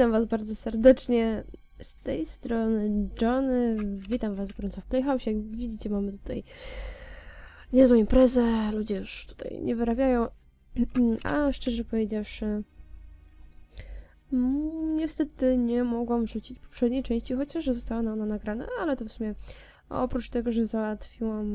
Witam Was bardzo serdecznie. Z tej strony Johnny. Witam Was gorąco w Playhouse. Jak widzicie, mamy tutaj niezłą imprezę. Ludzie już tutaj nie wyrabiają. A szczerze powiedziawszy, mm, niestety nie mogłam wrzucić poprzedniej części, chociaż została ona nagrana, ale to w sumie oprócz tego, że załatwiłam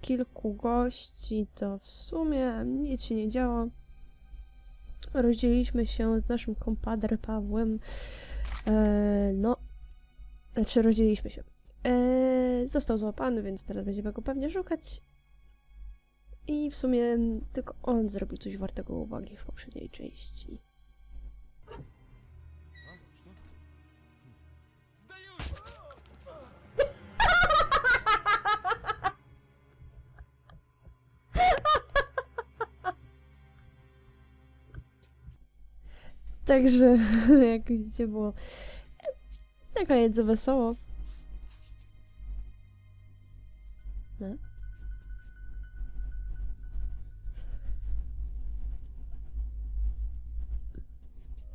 kilku gości, to w sumie nic się nie działo rozdzieliliśmy się z naszym kompadre Pawłem. E, no, znaczy rozdzieliliśmy się. E, został złapany, więc teraz będziemy go pewnie szukać. I w sumie tylko on zrobił coś wartego uwagi w poprzedniej części. Także, jak widzicie, było na koniec wesoło. No.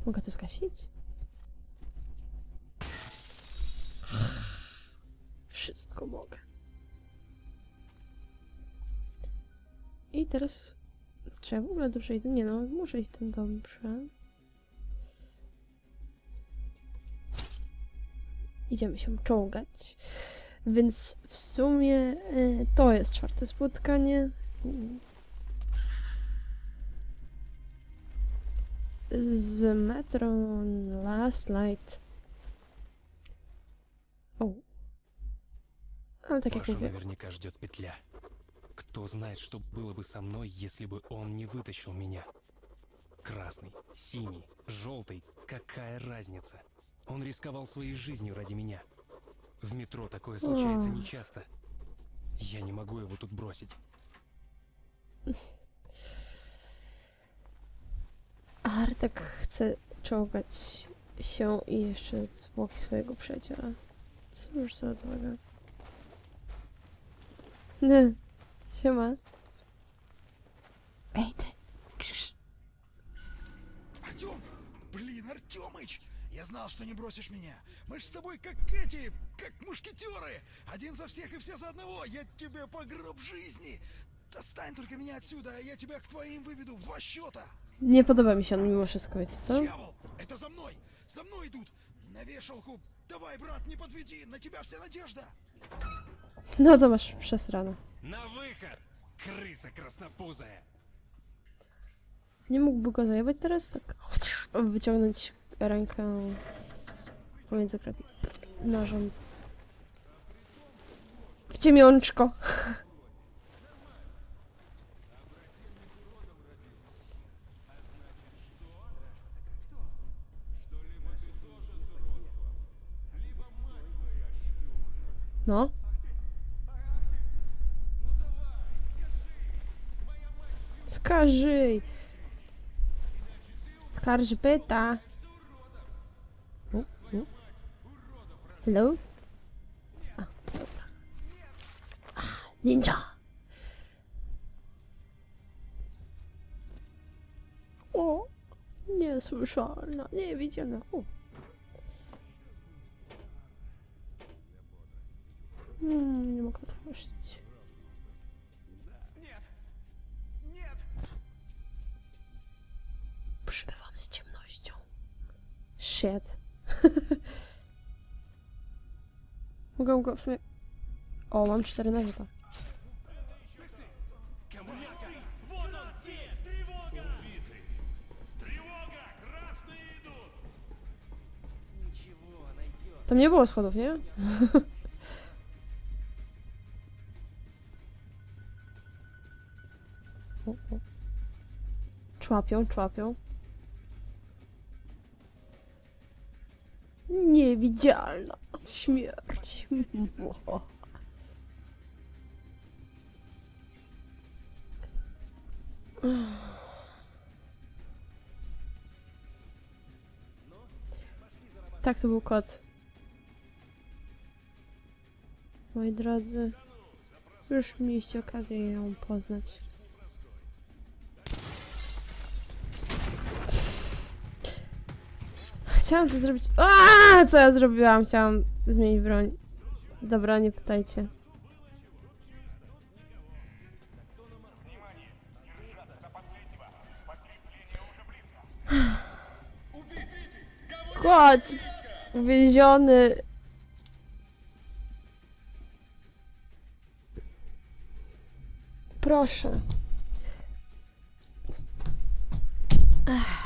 Mogę to skasić? Wszystko mogę. I teraz... Czy ja w ogóle dobrze idę? Nie no, muszę iść tym dobrze. idziemy się czołgać. Więc w sumie e, to jest czwarte spotkanie. Z Metro Last Light. O. Ale tak jak Пашу mówię. наверняка ждет петля. Кто знает, что было бы со мной, если бы он не вытащил меня. Красный, синий, желтый, какая разница? Он рисковал своей жизнью ради меня. В метро такое случается нечасто. Я не могу его тут бросить. Artek chce czołgać się i jeszcze zwłoki swojego przyjaciela. Cóż za odwaga. Nie. Siema. Ej ty. Артем! Блин, Артемыч! Я знал, что не бросишь меня. Мы ж с тобой как эти, как мушкетеры. Один за всех и все за одного. Я тебе по гроб жизни. Достань только меня отсюда, а я тебя к твоим выведу в два счета. Mi się on mimo wszystko, wiecie co? Дьявол, это за мной! За мной идут! На вешалку! Давай, брат, не подведи! На тебя вся надежда! No to masz przesrane. На выход! Крыса краснопузая! Nie mógłby go zajebać teraz? Tak. Wyciągnąć rękę z pomiędzy krapi. Nożem. W ciemiączko. No. Скажи. Skarży pyta. Hello? A, dobra. A, ninja! O! Niesłyszalna, niewidzialna. O. Hmm, nie mogę otworzyć. Przybywam z ciemnością. Shit. Mogę go w sumie... O, mam cztery na to. Tam nie było schodów, nie? O, o. Człapią, człapią. Niewidzialna śmierć. Tak, to był kot. Moi drodzy, już mieliście okazję ją poznać. Chciałam to zrobić. A, co ja zrobiłam? Chciałam zmienić broń. Dobra, nie pytajcie. Kot! Uwięziony. Proszę. Ech.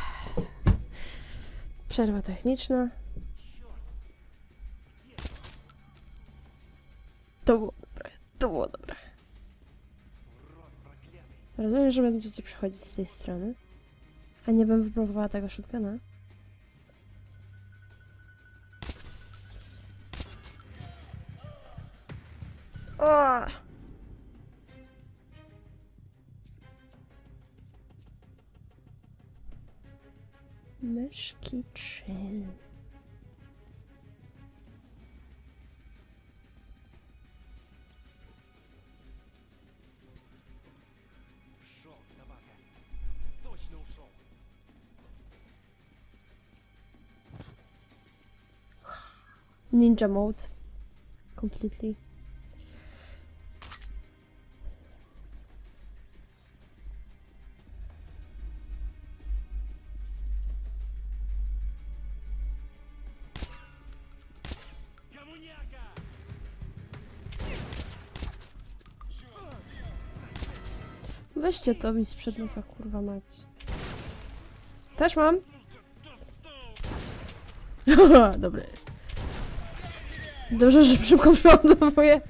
Przerwa techniczna. To było dobre. To było dobre. Rozumiem, że będziecie przychodzić z tej strony. A nie bym wypróbowała tego shotguna. O! acho que Ninja mode completely. Weźcie to mi sprzed nosa, kurwa mać. Też mam? Dobry. Dobrze, że szybko przeładowuję.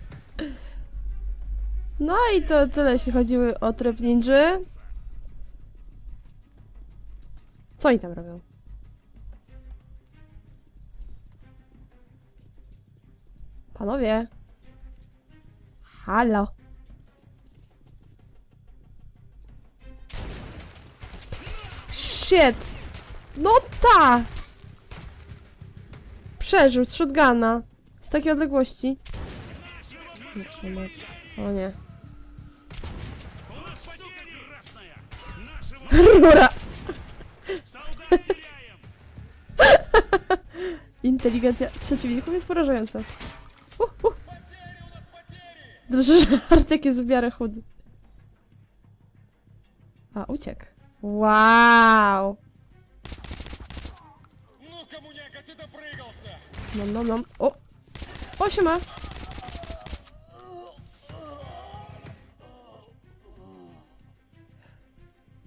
No i to tyle, jeśli chodziły o tryb ninja. Co oni tam robią? Panowie. Halo. Shit! No ta! Przeżył z shotguna. Z takiej odległości. O nie. Rura! Inteligencja przeciwników jest porażająca. Uh, uh. Dobrze, że Artek jest w miarę chudy. A, uciekł. Wow! Ну, коммуняка, ты допрыгался! Nom, nom, nom. O! O, siema!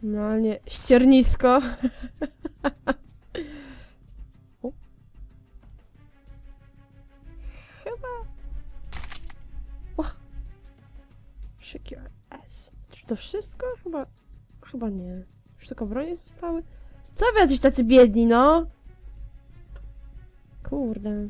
No, nie. Ściernisko. tylko bronie zostały? Co wy jacyś tacy biedni, no? Kurde.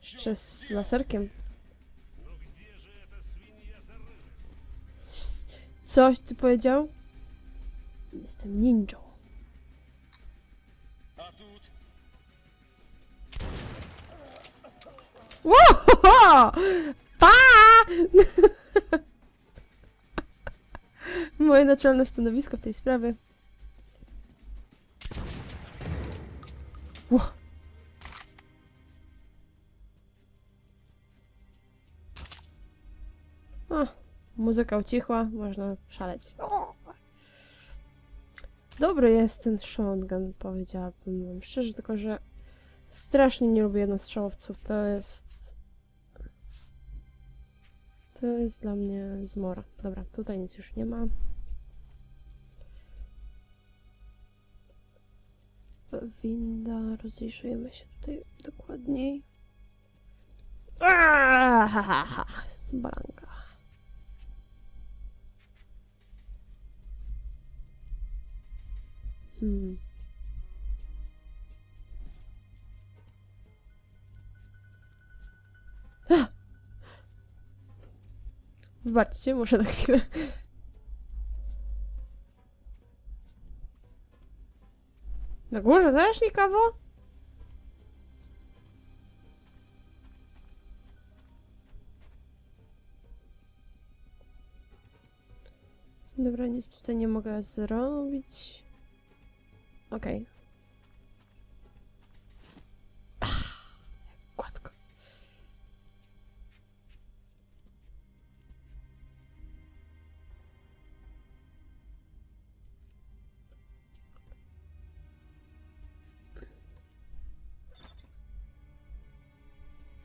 Przez laserkiem. Coś ty powiedział? Jestem ninją. Wow! Pa! Moje naczelne stanowisko w tej sprawie. Wow. Muzyka ucichła, można szaleć. Dobry jest ten shotgun, powiedziałabym wam szczerze, tylko że strasznie nie lubię jednostrzałowców. To jest to jest dla mnie zmora. Dobra, tutaj nic już nie ma. Winda, rozejrzyjmy się tutaj dokładniej. Aaaa! Balanka. Hmm. Ah! Muszę na chwilę. Na górze też nie kawa? Dobra, nic tutaj nie mogę zrobić. Okej. Ach, Gładko.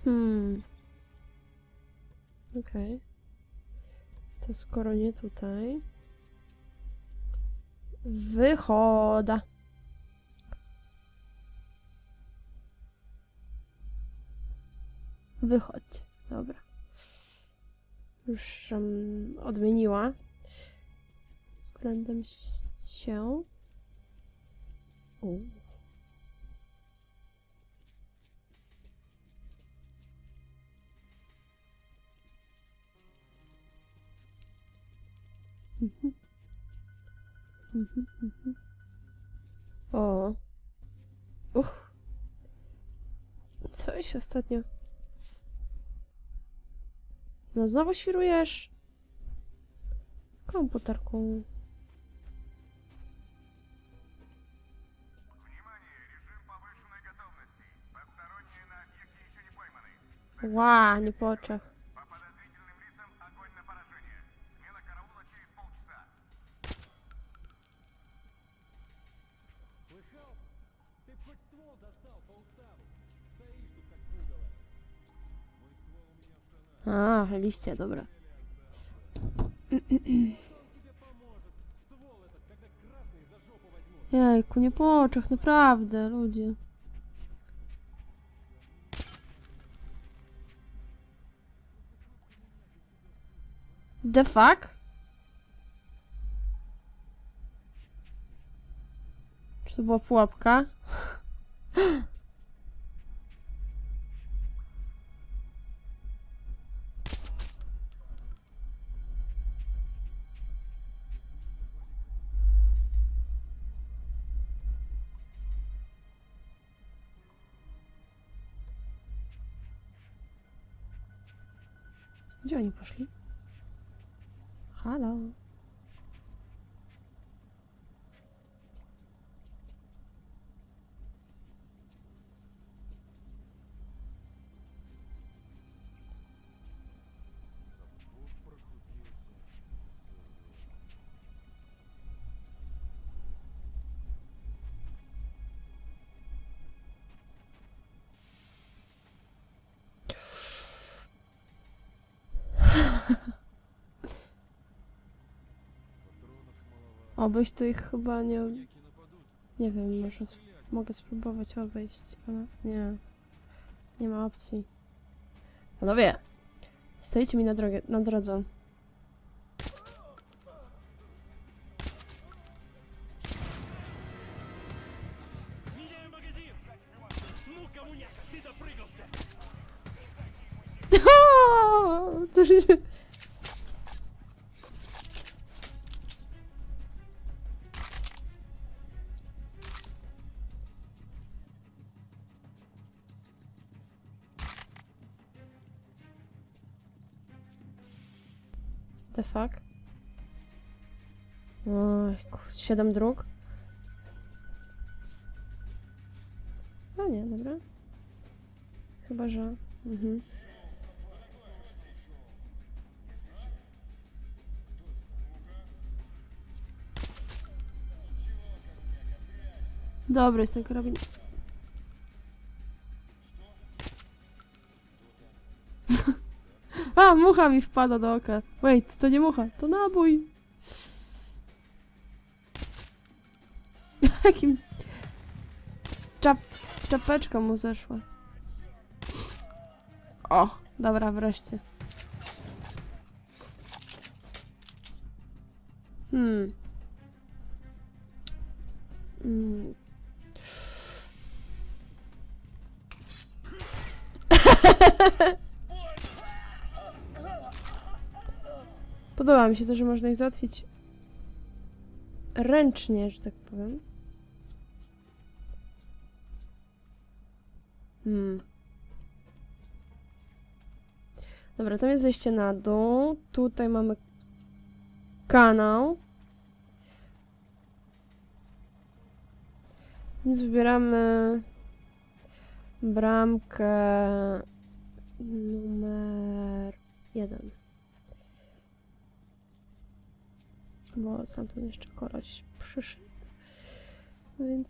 Hmm. Okej. To skoro nie tutaj. Wychoda. Wychodź. Dobra. Już um, odmieniła. Względem się. U. Mhm. Mhm, mhm. O. Uch. Coś ostatnio. No znowu świrujesz. Komputerku. Ła, nie po oczach. A, liście, dobra. Jejku, nie po oczach, naprawdę, ludzie. The fuck? Czy to była pułapka? Gdzie oni Obyś tu ich chyba nie... Nie wiem, może mogę spróbować obejść, ale nie. Nie ma opcji. Panowie! Stoicie mi na, drogę, na drodze. The fuck? Oj, siedem dróg? No nie, dobra. Chyba, że... Mhm. Dobry jest ten. A, mucha mi wpada do oka. Wait, to nie mucha, to nabój. Jakim... Czap... Czapeczka mu zeszła. O, dobra, wreszcie. Hmm. Mm. Podoba mi się to, że można ich załatwić ręcznie, że tak powiem. Hmm. Dobra, tam jest zejście na dół. Tutaj mamy kanał. Więc wybieramy bramkę numer jeden. Bo stamtąd jeszcze koleś przyszedł. Więc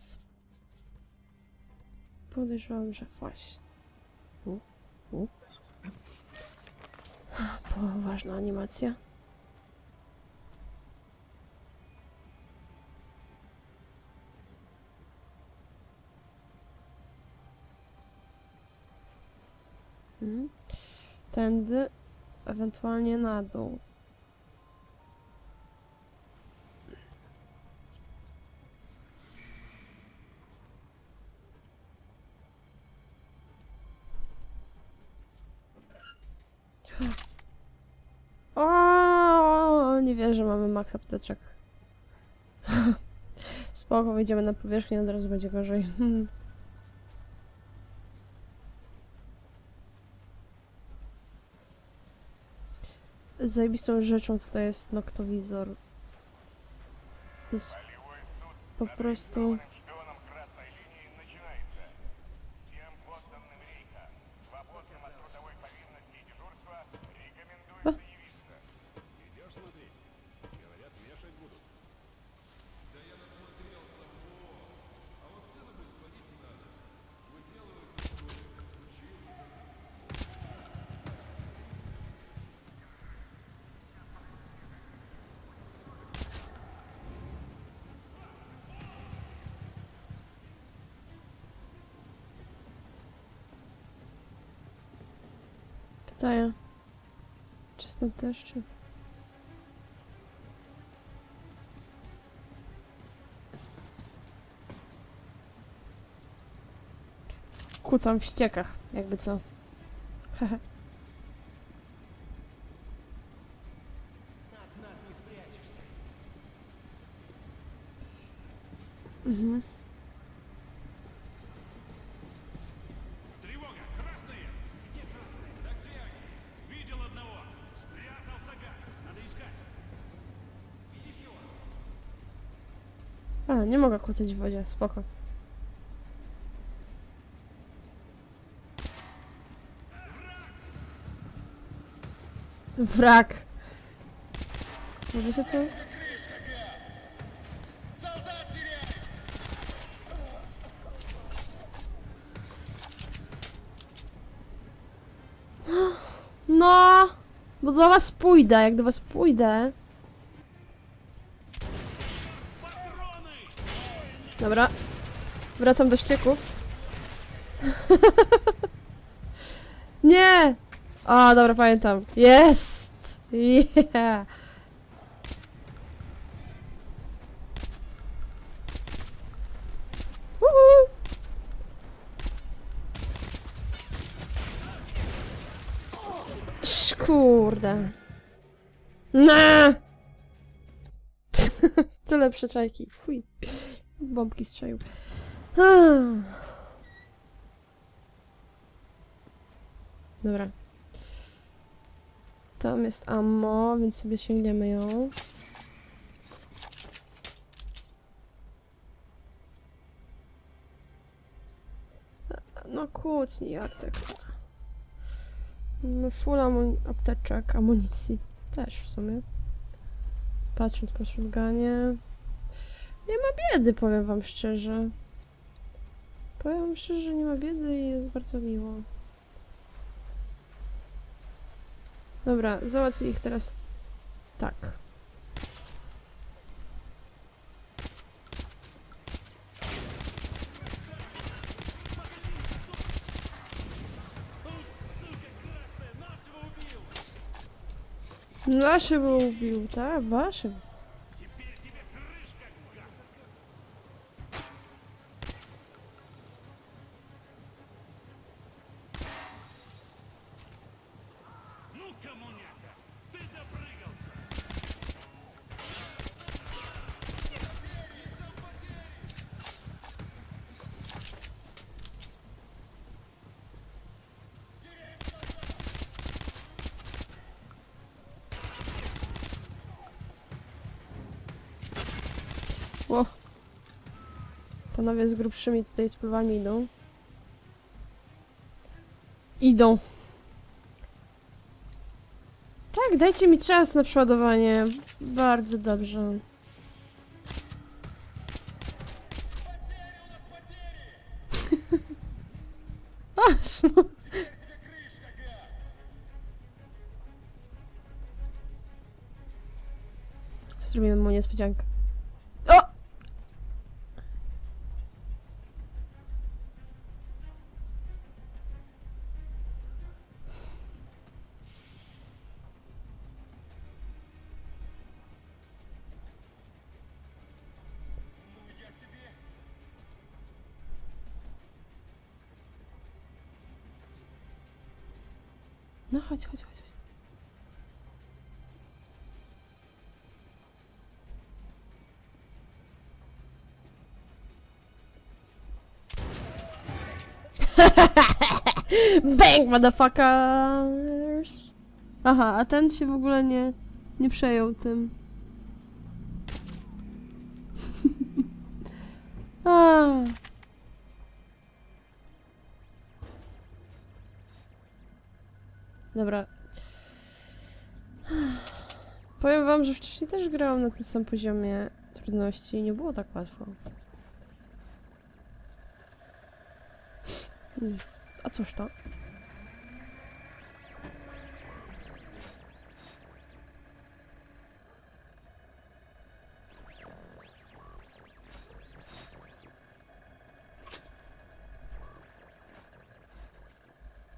podejrzewam, że właśnie. U, u. Poważna animacja. Mhm. Tędy, ewentualnie na dół. Nie wierzę, mamy max apteczek. Spoko, wyjdziemy na powierzchnię, od razu będzie gorzej. Zajebistą rzeczą tutaj jest noktowizor. Jest po prostu... Pytaję. Czy stąd też, czy... Kłócam w ściekach, jakby co. Hehe. Mhm. A, nie mogę kłócić w wodzie, spoko. Wrak! Wiecie co? No! Bo do was pójdę, jak do was pójdę. Dobra. Wracam do ścieków. Nie! A, dobra, pamiętam. Jest! Yeah! Uhu! Kurde. Na! Tyle przeczajki. Fuj. Bombki strzelił. Dobra. Tam jest ammo, więc sobie sięgniemy ją. No kłócni, jak tak. Full amun apteczek, amunicji. Też w sumie. Patrząc po shotgunie. Nie ma biedy, powiem wam szczerze. Powiem wam szczerze, że nie ma biedy i jest bardzo miło. Dobra, załatwię ich teraz tak. Naszego ubił, tak? Waszym. Panowie z grubszymi tutaj spływami idą. Idą. Tak, dajcie mi czas na przeładowanie. Bardzo dobrze. Aż, no. Zrobimy mu niespodziankę. Chodź, chodź, chodź. Bang, motherfuckers! Aha, a ten się w ogóle nie, nie przejął tym. a. Dobra. Powiem wam, że wcześniej też grałam na tym samym poziomie trudności i nie było tak łatwo. A cóż to?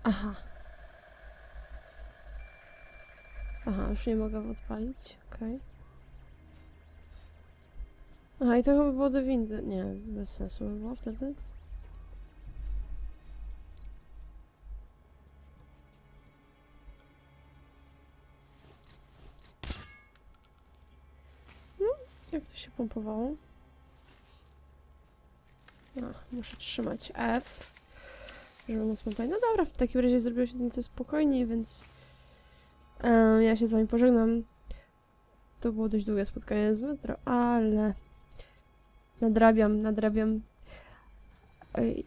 Aha. Aha, już nie mogę odpalić, okej. Aha, i to chyba było do windy. Nie, bez sensu by było wtedy. No, jak to się pompowało? A, muszę trzymać F, żeby móc pompować. No dobra, w takim razie zrobiło się nieco spokojniej, więc ja się z wami pożegnam. To było dość długie spotkanie z metro, ale nadrabiam, nadrabiam Ej,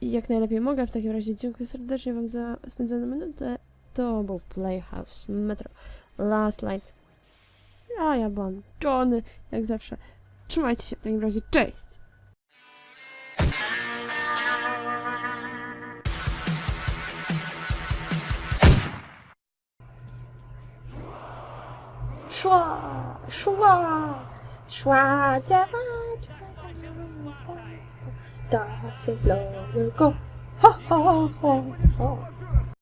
i jak najlepiej mogę. W takim razie dziękuję serdecznie wam za spędzoną minutę. To był Playhouse Metro Last Light. A ja byłam Johnny, jak zawsze. Trzymajcie się w takim razie, cześć! 唰唰唰加大钱老人公，哈哈哈哈！